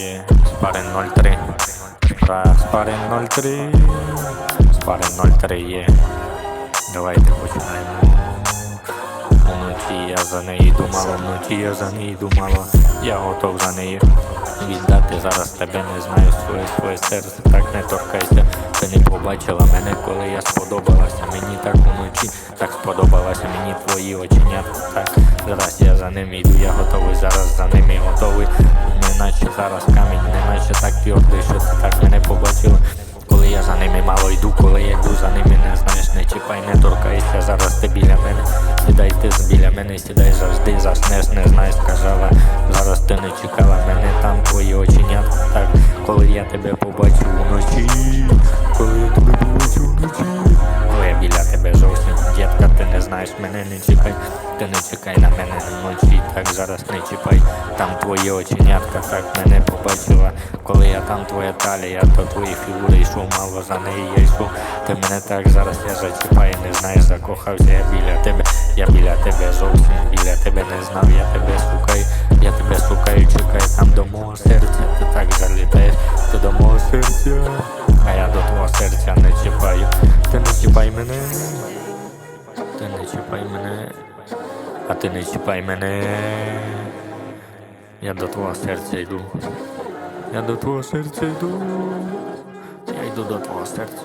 є. Спарен 03. Ра, Спарен 03. Спарен 03 є. Давайте починаємо. Вночі я за неї думала, вночі я за неї думала, я готов за неї віддати зараз тебе не знаю своє своє серце, так не торкайся. Ти не побачила мене, коли я сподобалася. Сподобалася мені твої оченята. Так, зараз я за ними йду, я готовий, зараз за ними готовий. Неначе зараз камінь, неначе так твердий, що ти так мене побачила. Коли я за ними мало йду, коли я йду за ними, не знаєш, не чіпай, не торкайся, зараз ти біля мене. Сідай ти біля мене, сідай завжди, заснеш, не знаєш, сказала. Зараз ти не чекала мене, там твої оченятка. Так, коли я тебе побачу вночі, ти мене, не чекай, ти не чекай на мене вночі, так зараз не чіпай, там твої оченятка, так мене побачила, коли я там твоя талія, то твої фігури йшов, мало за неї я йшов. Ти мене так зараз я зачіпаю, не знаєш, закохався я біля тебе, я біля тебе зовсім, біля тебе не знав, я тебе шукаю, я тебе шукаю, чекаю там до мого серця, ти так залітаєш, ти до мого серця, а я до твого серця не чіпаю, ти не чіпай мене, не чіпай мене, а ти не чіпай мене. Я до твого серця йду. Я до твого серця йду. Я йду до твого серця.